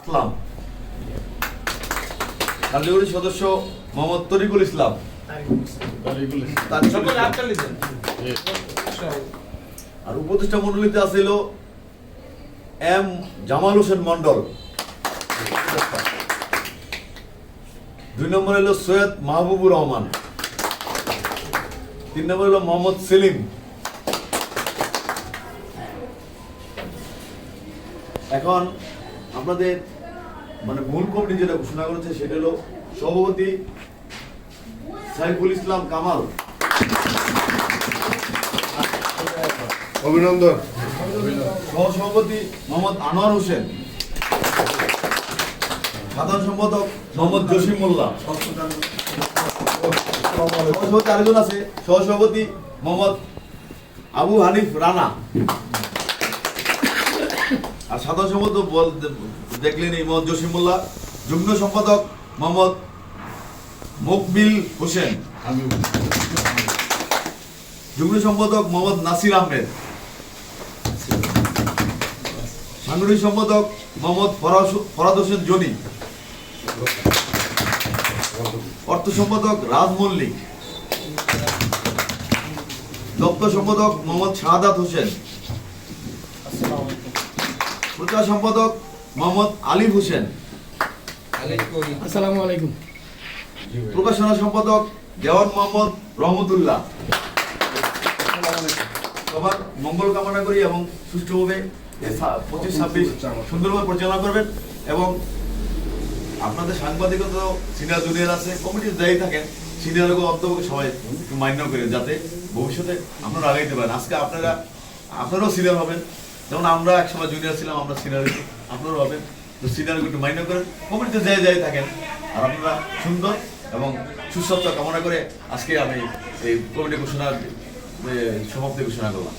আসলাম কার্যকরী সদস্য মোহাম্মদ তরিকুল ইসলাম। আর উপদেষ্টা মন্ডলীতে আছিল এম জামাল হোসেন মন্ডল দুই নম্বর হলো সৈয়দ মাহবুবুর রহমান। তিন নম্বর হলো মোহাম্মদ সেলিম। এখন আপনাদের মানে মূল কমিটি যেটা ঘোষণা করেছে সেটা হলো সভাপতি সাইফুল ইসলাম কামাল। অভিনন্দন। সহসভাপতি মোহাম্মদ আনোয়ার হোসেন। সাধারণ সম্পাদক মোহাম্মদ জসিম মোল্লা। সহসভাপতি আরেকজন আছে সহসভাপতি মোহাম্মদ আবু হানিফ রানা। আর সাধারণ সম্পাদক বল- দেখলেন এই মোহাম্মদ জসিম মোল্লা। যুগ্ম সম্পাদক মোহাম্মদ মকবিল হোসেন। যুগ্ম সম্পাদক মোহাম্মদ নাসির আহমেদ। সাংগঠনিক সম্পাদক মোহাম্মদ ফরাদ হোসেন জনি। অর্থ সম্পাদক রাজ মল্লিক। দপ্তর সম্পাদক মোহাম্মদ শাহাদাত হোসেন। প্রচার সম্পাদক মোহাম্মদ আলিফ হোসেন। আসসালামু আলাইকুম। প্রকাশনা সম্পাদক দেওয়ান মোহাম্মদ রহমতুল্লাহ। সবার মঙ্গল কামনা করি এবং সুষ্ঠুভাবে পঁচিশ ছাব্বিশ সুন্দরভাবে পরিচালনা করবেন এবং আপনাদের সাংবাদিকতা সিনিয়র জুনিয়র আছে কমিটি যাই থাকেন সিনিয়র অন্তপক্ষে সবাই একটু মান্য করে যাতে ভবিষ্যতে আপনারা আগাইতে পারেন। আজকে আপনারা আপনারাও সিনিয়র হবেন। যেমন আমরা একসময় জুনিয়র ছিলাম, আমরা সিনিয়র আপনারা হবেন তো সিনিয়র একটু মাইন্ড করেন কমিটিতে যেয়ে যাই থাকেন। আর আপনারা সুন্দর এবং সুস্বাস্থ্য কামনা করে আজকে আমি এই কমিটি ঘোষণা সমাপ্তি ঘোষণা করলাম।